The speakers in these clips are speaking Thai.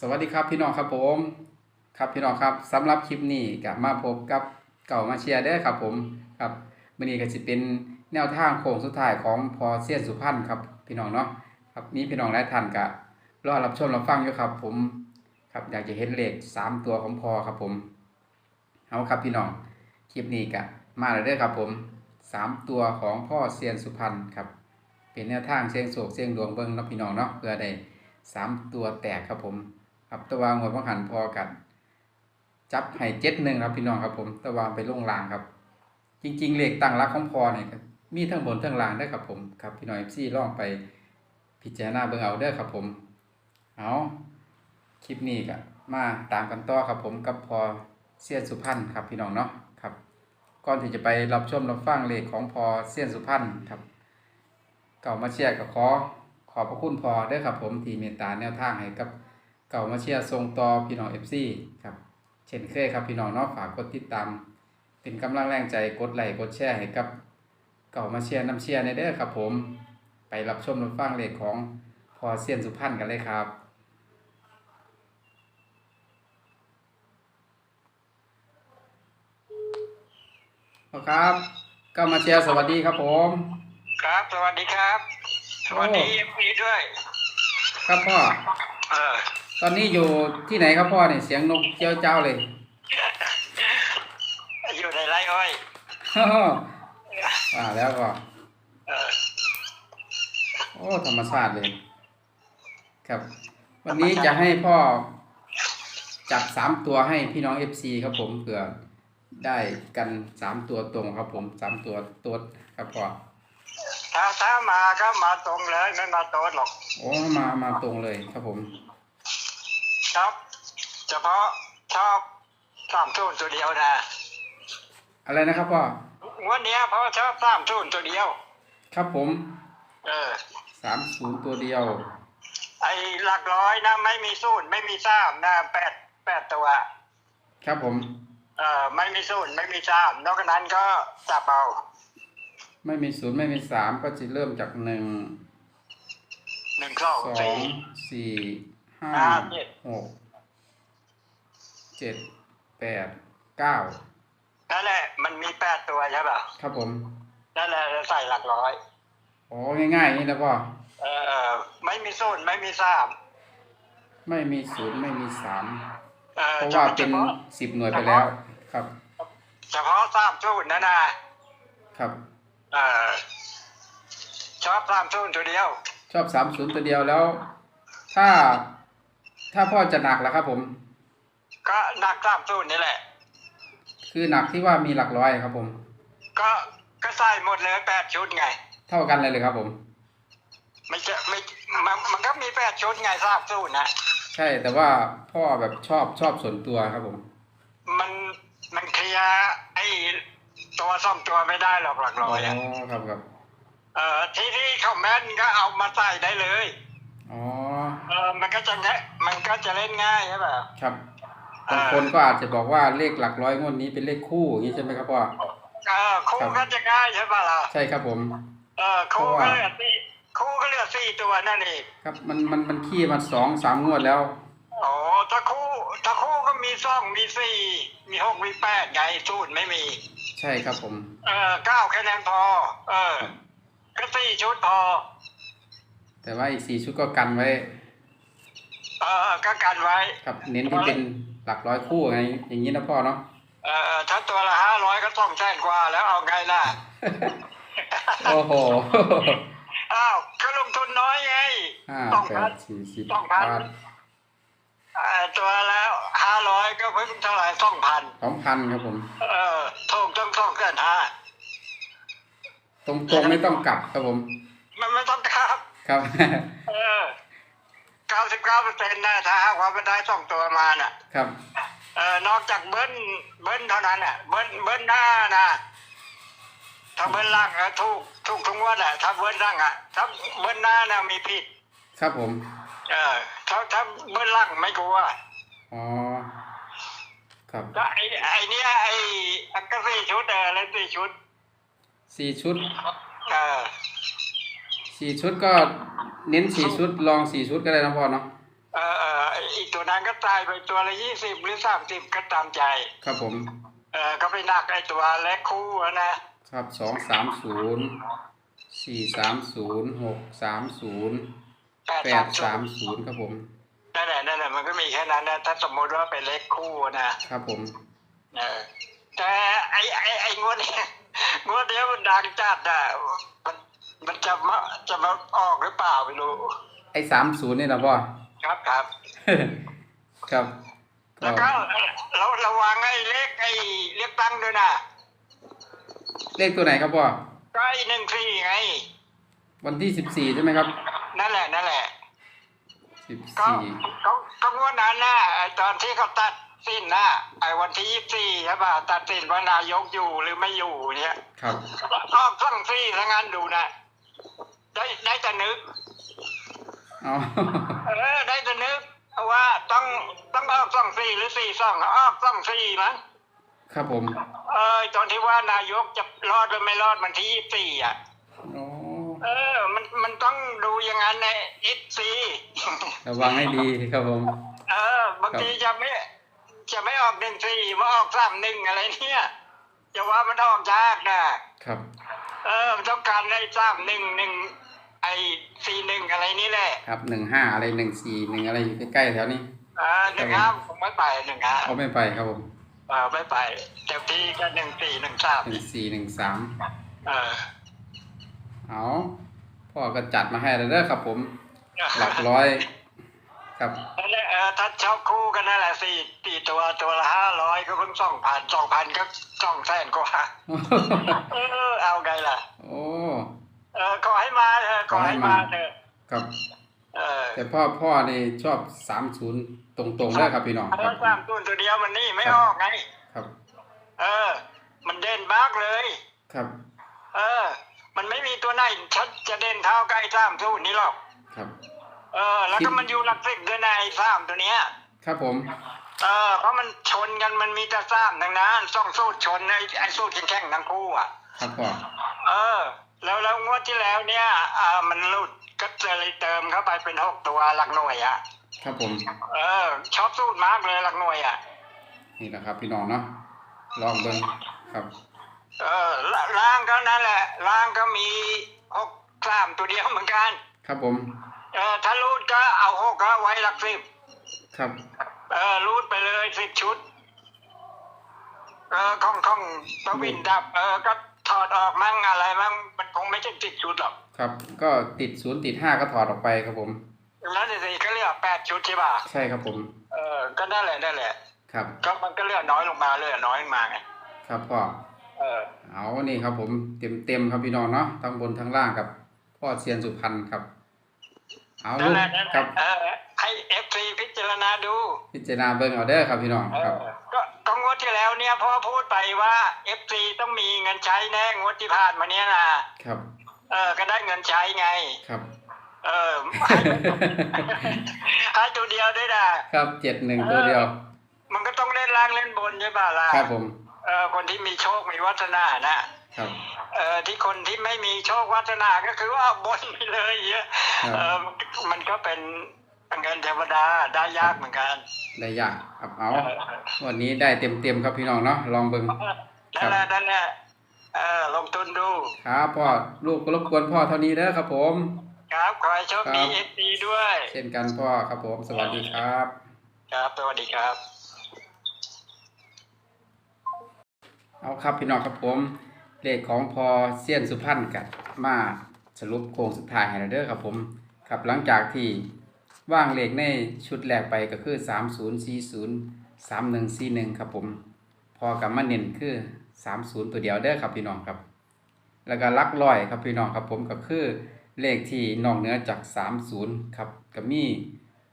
สวัสดีครับพี่น้องครับผม ครับพี่น้องครับสำหรับคลิปนี้ก็มาพบกับเก่ามาเชียร์เด้ครับผมครับมื้อนี้ก็สิเป็นแนวทางโค้งสุดท้ายของพอเซียนสุพรรณครับพี่น้องเนาะครับมีพี่น้องหลายท่านก็รอรับชมรับฟังอยู่ครับ ผมครับอยากจะเห็นเลขสามตัวของพอครับผมเอาครับพี่น้องคลิปนี้ก็มาแล้วเด้อครับผมสามตัวของพ่อเซียนสุพรรณครับเป็นแนวทางเสียงโศกเสียงดวงเบิ่งเนาะพี่น้องเนาะเพื่อได้สามตัวแตกครับผม ครับตะวางหัวพังหันพอกัน จับให้เจ็ดหนึ่งครับพี่น้องครับผมตะวางไปลงลางครับ จริง ๆ เลขตั้งรักของพอเนี่ยมีทั้งบนทั้งล่างได้ครับผมครับพี่น้องเอฟซีลองไปพิจารณาเบิ่งเอาเด้อครับผมเอาคลิปนี้ก็มาตามกันต่อครับผมกับพอเซียนสุพรรณครับพี่น้องเนาะครับ ก่อนที่จะไปรับชมรับฟังเลขของพอเซียนสุพรรณครับเก่ามาเชียร์กับขอขอบพระคุณพอเด้อครับผมที่เมตตาแนวทางให้กับ เก่ามาเชียร์ทรงต่อพี่น้องเอฟซีครับเช่นเคยครับพี่น้องเนาะฝากกดติดตาม เป็นกำลังแรงใจกดไลค์กดแชร์ให้กับเก่ามาเชียร์น้ำเชียร์ในเด้อครับผม ไปรับชมรับฟังเลขของพอเซียนสุพรรณกันเลยครับพอครับเก่ามาเชียร์สวัสดีครับผม ครับ สวัสดีครับ สวัสดีเอฟพีด้วย ครับพ่อ เออ ตอนนี้อยู่ที่ไหนครับพ่อเนี่ยเสียงนกเจ้าเจ้าเลยอยู่ในไร่อ้อยว่าแล้วก็เออโอ้ธรรมชาติเลย ครับ วันนี้จะให้พ่อจับสามตัวให้พี่น้องเอฟซีครับผมเผื่อได้กันสามตัวตรงครับผมสามตัวตัวครับพ่อถ้าถ้ามาก็มาตรงเลยไม่มาโต๊ดหรอก โอ้มามาตรงเลยครับผม ครับ เฉพาะชอบสามทุ่นตัวเดียวนะอะไรนะครับพ่องวันนี้ยเพราะชอบสามทุ่นตัวเดียว ครับผม เออสามศูนย์ตัวเดียว ไอ้หลักร้อยนะไม่มีสูนไม่มีซ้ำนะแปดแปดตัว ครับผม เออไม่มีสูนไม่มีซ้ำนอกจากนั้นก็จับเอาไม่มีศูนย์ไม่มีสามก็จะเริ่มจากหนึ่งหนึ่งสองสองสี่สี่ ห้าห้าเจ็ดหกเจ็ดแปดเก้านั่นแหละมันมีแปดตัวใช่ป่ะครับผมนั่นแหละใส่หลักร้อยโอ้ง่ายๆอย่างนี่นะพ่อเออไม่มีสูนไม่มีซ้ำไม่มีศูนย์ไม่มีสามเออเพราะเฉว่าพาะเป็นเฉพาะสิบหน่วยไปแล้วครับ เฉพาะสามทุ่นนะนะครับเออชอบสามทุ่นตัวเดียว ชอบสามศูนย์ตัวเดียวแล้ว ถ้า ถ้าพ่อจะหนักล่ะครับผม ก็หนักสามทุ่นนี่แหละ คือหนักที่ว่ามีหลักร้อยครับผม ก็ก็ใส่หมดเลยแปดชุดไง เท่ากันเลยเลยครับผม ไม่จะไม่มันมันก็มีแปดชุดไงสามทุ่นนะใช่แต่ว่าพ่อแบบชอบชอบส่วนตัวครับผม มันมันเคลียร์ไอ้ตัวซ่อมตัวไม่ได้หรอกหลักอ๋ร้ออยอะครับครับ เออที่ที่เขาแม่นก็เอามาใส่ได้เลย อ๋อ เออมันก็จะแง่ มันก็จะเล่นง่ายใช่ป่ะครับบางคนก็อาจจะบอกว่าเลขหลักร้อยงวดนี้เป็นเลขคู่อย่างนี้ใช่ไหมครับพ่อเออคู่ครับก็จะง่ายใช่ป่ะล่ะใช่ครับผม เออคู่เพราะก็ว่าเหลือสี่คู่ก็เหลือสี่ตัวนั่นเองครับมันมันมันขี้มาสองสามงวดแล้วอ๋อถ้าคู่ถ้าคู่ก็มีสองมีสี่มีหกมีแปดไงสูตรไม่มี ใช่ครับผม เออเก้าคะแนนพอ เออก็สี่ชุดพอ แต่ว่าอีกสี่ชุดก็กันไว้ เออก็กันไว้ ครับเน้นที่เป็นหลักร้อยคู่ไงอย่างนี้นะพ่อเนาะเออเออถ้าตัวละห้าร้อยก็ต้องแสนกว่าแล้วเอาไงล่ะโอ้โหอ้าวก็ลงทุนน้อยไงห้าสองแปพัดนสี่สิบสองพันบาทเอ่อตัวแล้วห้าร้อยก็เพิ่งเท่าไหร่สองพันสองพันครับผม เออถูกต้องสองแสนห้าตรงตรงๆไม่ต้องกลับครับผม มันไม่ต้องครับ ครับ เออเก้าสิบเก้าเปอร์เซ็นต์นะถ้าหากว่ามันได้สองตัวมาน่ะ ครับ เออนอกจากเบิ้ลเบิ้ลเท่านั้นอะเบิ้ลเบิ้ลหน้านะถ้าเบิ้ลล่างอะถูกถูกทุกงวดอะถ้าเบิ้ลล่างอะถ้าเบิ้ลหน้าน่ะมีผิด ครับผม เออถ้าถ้าเบิ้ลล่างไม่กลัวอ๋อครับแล้วไอ้ไอ้เนี้ยไอ้อันก็สี่ชุดเออแล้วสี่ชุดสี่ชุด เออ สี่ชุดก็เน้นสี่ชุดลองสี่ชุดก็ได้นะพ่อเนาะเออเออไอ้อีกตัวนั้นก็ตายไปตัวละยี่สิบหรือสามสิบก็ตามใจ ครับผม เออก็ไปนักไอ้ตัวเล็กคู่อะนะครับสองสามศูนย์สี่สามศูนย์หกสามศูนย์แปดแปสาดมสามศูศูนย์นย์ครับผมนั่นแหละนั่นแหละมันก็มีแค่นั้นนะถ้าสมมติว่าเป็นเล็กคู่นะครับผมเออแต่ไอ้ไอ้ไอ้งวดเนี้ยงวดเนี้ยมันดังจัดอะมัน มันจะมาจะมาออกหรือเปล่าไม่รู้ ไอ้สามศูนย์นี่นะพ่อ ครับครับ ครับก็แล้วก็เราระวังไอ้เลขไอ้เลือกตั้งด้วยนะเลขตัวไหนครับพ่อ ก็ไอ้หนึ่งสี่ไง วันที่สิบสี่ใช่ไหมครับนั่นแหละนั่นแหละ สิบก็สี่ก็ก็งวดนั้นนะไอ้ตอนที่เขาตัดสิ้นนะไอ้วันที่ยี่สิบสี่ใช่ป่ะตัดสินว่านายกอยู่หรือไม่อยู่เนี่ยครับ ออกสั่งซี่ถ้างั้นดูนะ ได้ได้แต่นึกอ๋อเออได้แต่นึกว่าต้องต้องออกสั่งซี่หรือสี่สองออกสั่งซี่มั้งครับผม เออตอนที่ว่านายกจะรอดหรือไม่รอดวันที่ยี่สิบสี่อะอ๋อเออ มันมันต้องดูอย่างนั้นในเอฟซีระวังให้ดีครับผม เออบางทีจะไม่ จะไม่ออกหนึ่งสี่มาออกสามหนึ่งอะไรเนี่ยจะว่ามันออกยากนะครับ เออมันต้องการได้สามหนึ่งหนึ่งไอ้สี่หนึ่งอะไรนี่แหละครับหนึ่งห้าอะไรหนึ่งสี่หนึ่งอะไรอยู่ใกล้ๆแถวนี้เออหนึ่งห้าผมไม่ไปหนึ่งห้าเอาไม่ไปครับผมเออไม่ไปเต็มที่ก็หนึ่งสี่หนึ่งสามหนึ่งสี่หนึ่งสามเออเอาพ่อก็จัดมาให้แล้วเด้อครับผม หลักร้อย ครับนั่นแหละเออถ้าชอบคู่กันนั่นแหละสี่สี่ตัวตัวละห้าร้อยก็เพิ่งสองพันสองพันก็สองแสนกว่าเออเอาไงล่ะ โอ้เออขอให้มาเถอะขอให้มาเถอะครับเออแต่พ่อพ่อนี่ชอบสามศูนย์ตรงๆเลยครับพี่น้องเอครัอบสามตัวตัวเดียวมันนี่ไม่ออกไงครับ เออ มันเด่นมากเลย ครับ เออ มันไม่มีตัวไหนชัดจะเด่นเท่าใกล้สามทูนี้หรอกครับ เออ แล้วก็มันอยู่หลักสิบด้วยนะไอ้สามตัวเนี้ย ครับผม เออ เพราะมันชนกันมันมีแต่สามทั้งนั้นสองสูตรชนไอ้ไอ้สูตรแข่งๆทั้งคู่อะ ครับพ่อเออ แล้วแล้วงวดที่แล้วเนี่ยอ่ามันหลุดก็เลยเติมเข้าไปเป็นหกตัวหลักหน่วยอะ ครับผม เออ ชอบสูตรมากเลยหลักหน่วยอะ นี่แหละครับ พี่น้องเนาะ ลองเบิ่งครับ เออลล่างก็นั่นแหละล่างก็มีหกสามตัวเดียวเหมือนกัน ครับผม เออถ้ารูดก็เอาหกก็ไว้หลักสิบครับ เออรูดไปเลยสิบชุด เออของของตวินดับ เออก็ถอดออกมั่งอะไรมั่งมันคงไม่ใช่สิบชุดหรอกครับ ก็ติดศูนย์ติดห้าก็ถอดออกไปครับผม แล้วสิก็เหลือแปดชุดใช่ป่ะใช่ครับผม เออก็นั่นแหละนั่นแหละ ครับก็มันก็เหลือน้อยลงมาเหลือน้อยลงมาไงครับพ่อเออเอานี่ครับผมเต็มเต็มๆครับพี่น้องเนาะทั้งบนทั้งล่างกับ พ่อเซียนสุพรรณครับ เอานั่ลูนกแหละนั่นแหครัละบ เออให้เอฟซีพิจารณาดูพิจารณาเบิ่งเอาเด้อครับพี่น้องเอครับ อก็ก็งวดที่แล้วเนี่ยพ่อพูดไปว่าเอฟซีต้องมีเงินใช้แน่งวดที่ผ่านมาเนี้ยนะครับเออก็ได้เงินใช้ไง ครับ เออให้ตัวเดียวด้วยนะครับเจ็ดหนึ่งตัวเดียว มันก็ต้องเล่นล่างเล่นบนใช่ป่ะล่ะครับผม เออคนที่มีโชคมีวัฒนานะ ครับเออที่คนที่ไม่มีโชควัฒนาก็คือว่าเอาบนไปเลยเยอะครับเออมันก็เป็นเงินเทวดาได้ยากเหมือนกัน ได้ยากครับเอาเออวันนี้ได้เต็มเต็มๆครับพี่น้องเนาะลองเบิ่งนั่นแหละนั่นแหละเออลงทุนดูครับพ่อลูกก็รบกวนพ่อเท่านี้เด้อครับผมครับขอให้โชคดีครัเอบฟดีด้วย เช่นกันพ่อครับผม สวัสดีครับ ครับสวัสดีครับ เอาครับพี่น้องครับผม เลขของพอเซียนสุพรรณกับมาสรุปโครงสุดท้ายให้เราเด้อครับผมครับหลังจากที่ว่างเลขในชุดแรกไปก็คือ 3040 3141 ครับผม พอกับมาเน้นคือ 30 ตัวเดียวเด้อครับพี่น้องครับ แล้วก็ลักร้อยครับพี่น้องครับผมก็คือเลขที่นอกเหนือจาก 30 ครับก็มี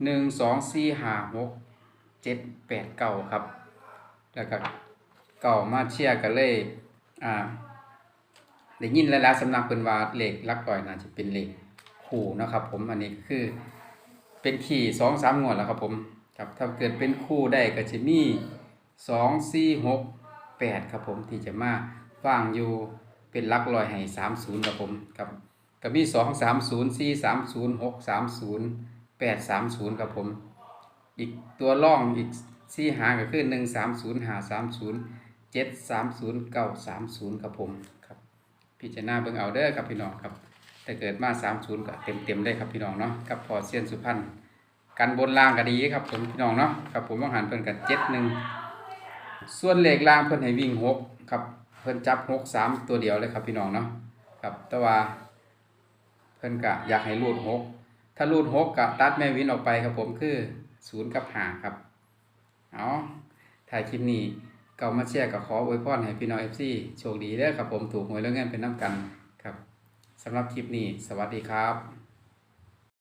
1 2 4 5 6 7 8 9 ครับ แล้วก็เก่ามาเชียร์กันเลยอ่า ได้ยินแล้วแล้วสำนักเป็นว่าเลขหลักร้อยน่าจะเป็นเลขคู่นะครับผมอันนี้คือเป็นขี่สองสามงวดแล้วครับผมครับถ้าเกิดเป็นคู่ได้ก็จะมีสองสี่หกแปดครับผมที่จะมาว่างอยู่เป็นลักร้อยให้สามศูนย์ครับผมครับก็มีสองสามศูนย์สี่สามศูนย์หกสามศูนย์แปดสามศูนย์ครับผม อีกตัวร่องอีกสี่หางก็คือหนึ่งสามศูนย์หาสามศูนย์เจ็ดสามศูนย์เก้าสามศูนย์ครับผม พิจารณาเบิ่งเอาเด้อครับพี่น้องครับถ้าเกิดมาสามศูนย์ก็เต็มเต็มๆได้ครับพี่น้องเนาะกับพอเซียนสุพรรณกันบนล่างก็ดีครับผมพี่น้องเนาะครับผมต้องหันเพิ่นกับเจ็ดหนึ่งส่วนเลขล่างเพิ่นให้วิ่งหกครับเพิ่นจับหกสามตัวเดียวเลยครับพี่น้องเนาะครับแต่ว่าเพิ่นกะอยากให้รูดหกถ้ารูดหกกะตัดแม่วินออกไปครับผมคือศูนย์กับหาครับเอาถ่ายคลิปนี้ เก่ามาแชร์กับขออวยพรให้พี่น้องเอฟซีโชคดีเด้อครับผมถูกหวยแล้วเงินเป็นน้ำกันครับสำหรับคลิปนี้ สวัสดีครับ